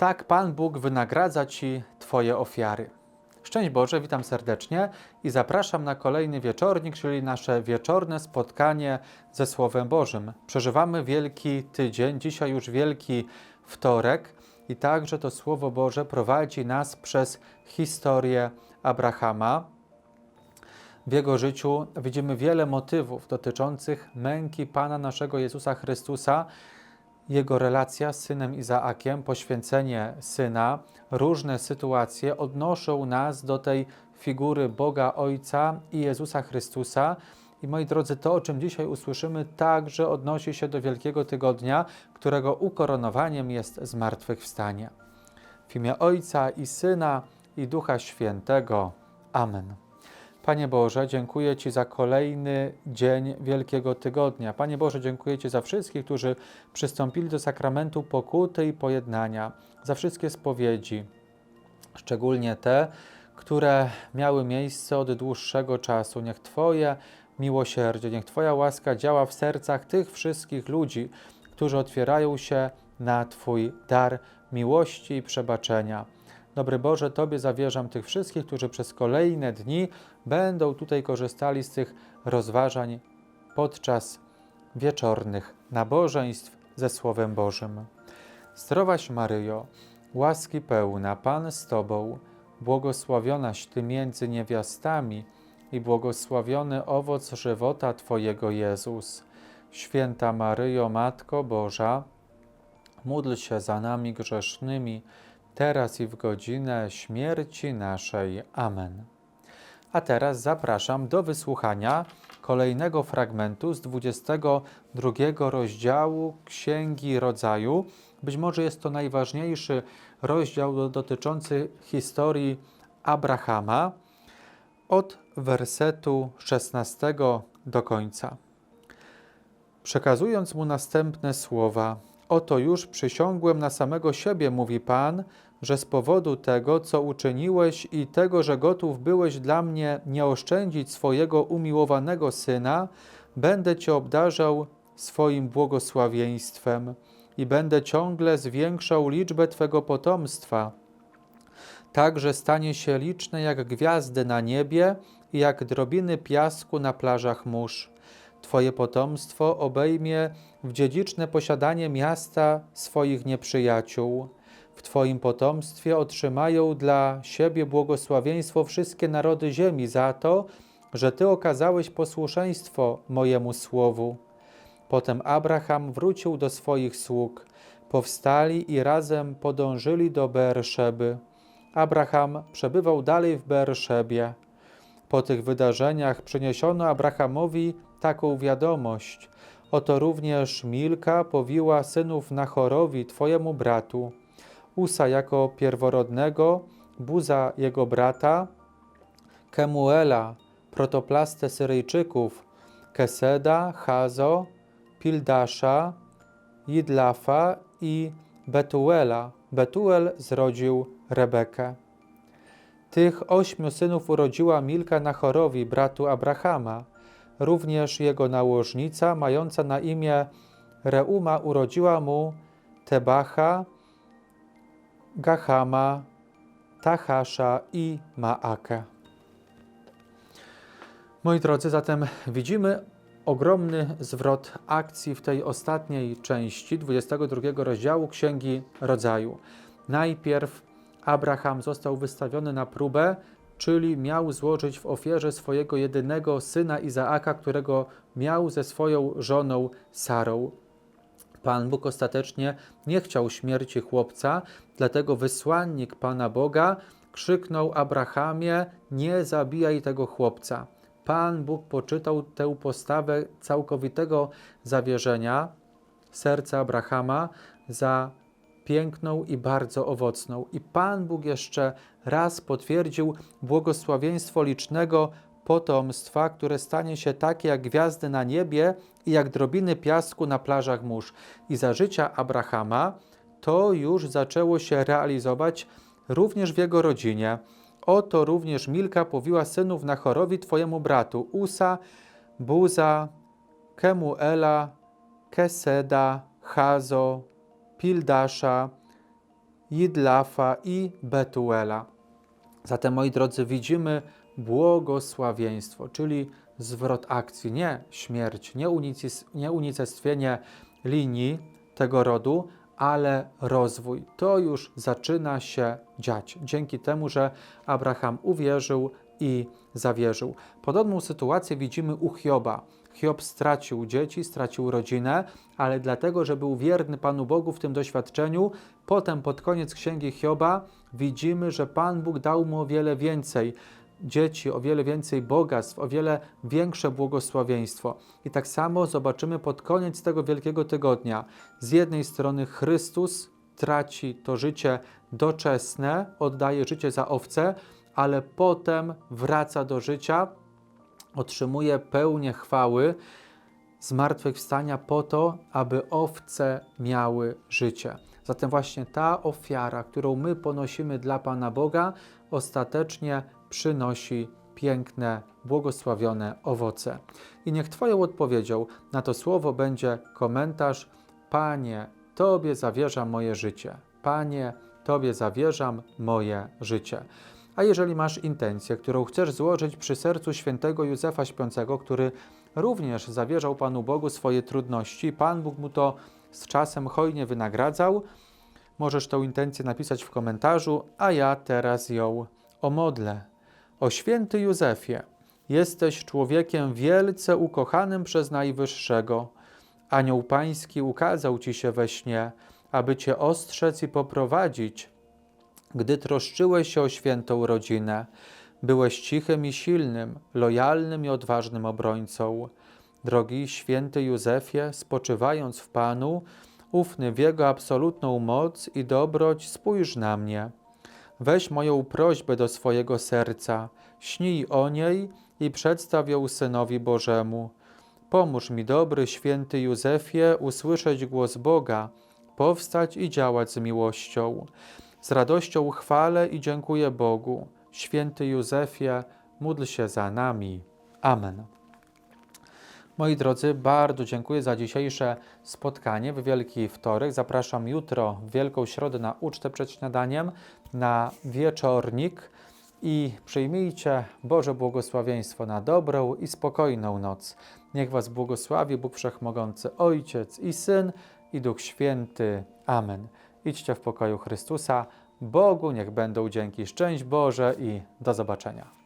Tak Pan Bóg wynagradza Ci Twoje ofiary. Szczęść Boże, witam serdecznie i zapraszam na kolejny wieczornik, czyli nasze wieczorne spotkanie ze Słowem Bożym. Przeżywamy Wielki Tydzień, dzisiaj już Wielki Wtorek i także to Słowo Boże prowadzi nas przez historię Abrahama. W jego życiu widzimy wiele motywów dotyczących męki Pana naszego Jezusa Chrystusa, jego relacja z synem Izaakiem, poświęcenie syna, różne sytuacje odnoszą nas do tej figury Boga Ojca i Jezusa Chrystusa. I moi drodzy, to, o czym dzisiaj usłyszymy, także odnosi się do Wielkiego Tygodnia, którego ukoronowaniem jest zmartwychwstanie. W imię Ojca i Syna i Ducha Świętego. Amen. Panie Boże, dziękuję Ci za kolejny dzień Wielkiego Tygodnia. Panie Boże, dziękuję Ci za wszystkich, którzy przystąpili do sakramentu pokuty i pojednania, za wszystkie spowiedzi, szczególnie te, które miały miejsce od dłuższego czasu. Niech Twoje miłosierdzie, niech Twoja łaska działa w sercach tych wszystkich ludzi, którzy otwierają się na Twój dar miłości i przebaczenia. Dobry Boże, Tobie zawierzam tych wszystkich, którzy przez kolejne dni będą tutaj korzystali z tych rozważań podczas wieczornych nabożeństw ze Słowem Bożym. Zdrowaś Maryjo, łaski pełna, Pan z Tobą, błogosławionaś Ty między niewiastami i błogosławiony owoc żywota Twojego Jezus. Święta Maryjo, Matko Boża, módl się za nami grzesznymi, teraz i w godzinę śmierci naszej. Amen. A teraz zapraszam do wysłuchania kolejnego fragmentu z 22 rozdziału Księgi Rodzaju. Być może jest to najważniejszy rozdział dotyczący historii Abrahama od wersetu 16 do końca. Przekazując mu następne słowa, Oto już przysiągłem na samego siebie, mówi Pan, że z powodu tego, co uczyniłeś i tego, że gotów byłeś dla mnie nie oszczędzić swojego umiłowanego syna, będę Cię obdarzał swoim błogosławieństwem i będę ciągle zwiększał liczbę Twego potomstwa. Tak, że stanie się liczne jak gwiazdy na niebie i jak drobiny piasku na plażach mórz. Twoje potomstwo obejmie w dziedziczne posiadanie miasta swoich nieprzyjaciół. W Twoim potomstwie otrzymają dla siebie błogosławieństwo wszystkie narody ziemi za to, że Ty okazałeś posłuszeństwo mojemu słowu. Potem Abraham wrócił do swoich sług. Powstali i razem podążyli do Beerszeby. Abraham przebywał dalej w Beerszebie. Po tych wydarzeniach przyniesiono Abrahamowi taką wiadomość. Oto również Milka powiła synów Nachorowi, twojemu bratu, Usa jako pierworodnego, Buza jego brata, Kemuela, protoplastę Syryjczyków, Keseda, Hazo, Pildasza, Jidlafa i Betuela. Betuel zrodził Rebekę. Tych ośmiu synów urodziła Milka Nachorowi, bratu Abrahama. Również jego nałożnica, mająca na imię Reuma, urodziła mu Tebacha, Gahama, Tahasza i Maakę. Moi drodzy, zatem widzimy ogromny zwrot akcji w tej ostatniej części 22 rozdziału Księgi Rodzaju. Najpierw Abraham został wystawiony na próbę, czyli miał złożyć w ofierze swojego jedynego syna Izaaka, którego miał ze swoją żoną Sarą. Pan Bóg ostatecznie nie chciał śmierci chłopca, dlatego wysłannik Pana Boga krzyknął Abrahamie: Nie zabijaj tego chłopca. Pan Bóg poczytał tę postawę całkowitego zawierzenia serca Abrahama za piękną i bardzo owocną. I Pan Bóg jeszcze raz potwierdził błogosławieństwo licznego potomstwa, które stanie się takie jak gwiazdy na niebie i jak drobiny piasku na plażach mórz. I za życia Abrahama to już zaczęło się realizować również w jego rodzinie. Oto również Milka powiła synów Nachorowi, twojemu bratu, Usa, Buza, Kemuela, Keseda, Hazo, Pildasza, Jidlafa i Betuela. Zatem, moi drodzy, widzimy błogosławieństwo, czyli zwrot akcji, nie śmierć, nie, unicestwienie linii tego rodu, ale rozwój. To już zaczyna się dziać dzięki temu, że Abraham uwierzył i zawierzył. Podobną sytuację widzimy u Hioba. Hiob stracił dzieci, stracił rodzinę, ale dlatego, że był wierny Panu Bogu w tym doświadczeniu, potem pod koniec księgi Hioba widzimy, że Pan Bóg dał mu o wiele więcej dzieci, o wiele więcej bogactw, o wiele większe błogosławieństwo. I tak samo zobaczymy pod koniec tego wielkiego tygodnia. Z jednej strony Chrystus traci to życie doczesne, oddaje życie za owce, ale potem wraca do życia, otrzymuje pełnię chwały zmartwychwstania po to, aby owce miały życie. Zatem właśnie ta ofiara, którą my ponosimy dla Pana Boga, ostatecznie przynosi piękne, błogosławione owoce. I niech Twoją odpowiedzią na to słowo będzie komentarz: Panie, Tobie zawierzam moje życie. Panie, Tobie zawierzam moje życie. A jeżeli masz intencję, którą chcesz złożyć przy sercu świętego Józefa Śpiącego, który również zawierzał Panu Bogu swoje trudności, Pan Bóg mu to z czasem hojnie wynagradzał, możesz tę intencję napisać w komentarzu, a ja teraz ją omodlę. O święty Józefie, jesteś człowiekiem wielce ukochanym przez Najwyższego. Anioł Pański ukazał Ci się we śnie, aby Cię ostrzec i poprowadzić, gdy troszczyłeś się o świętą rodzinę. Byłeś cichym i silnym, lojalnym i odważnym obrońcą. Drogi święty Józefie, spoczywając w Panu, ufny w Jego absolutną moc i dobroć, spójrz na mnie. Weź moją prośbę do swojego serca, śnij o niej i przedstaw ją Synowi Bożemu. Pomóż mi, dobry święty Józefie, usłyszeć głos Boga, powstać i działać z miłością. Z radością chwalę i dziękuję Bogu. Święty Józefie, módl się za nami. Amen. Moi drodzy, bardzo dziękuję za dzisiejsze spotkanie w Wielki Wtorek. Zapraszam jutro w Wielką Środę na ucztę przed śniadaniem, na wieczornik i przyjmijcie Boże błogosławieństwo na dobrą i spokojną noc. Niech Was błogosławi Bóg Wszechmogący, Ojciec i Syn i Duch Święty. Amen. Idźcie w pokoju Chrystusa. Bogu niech będą dzięki. Szczęść Boże i do zobaczenia.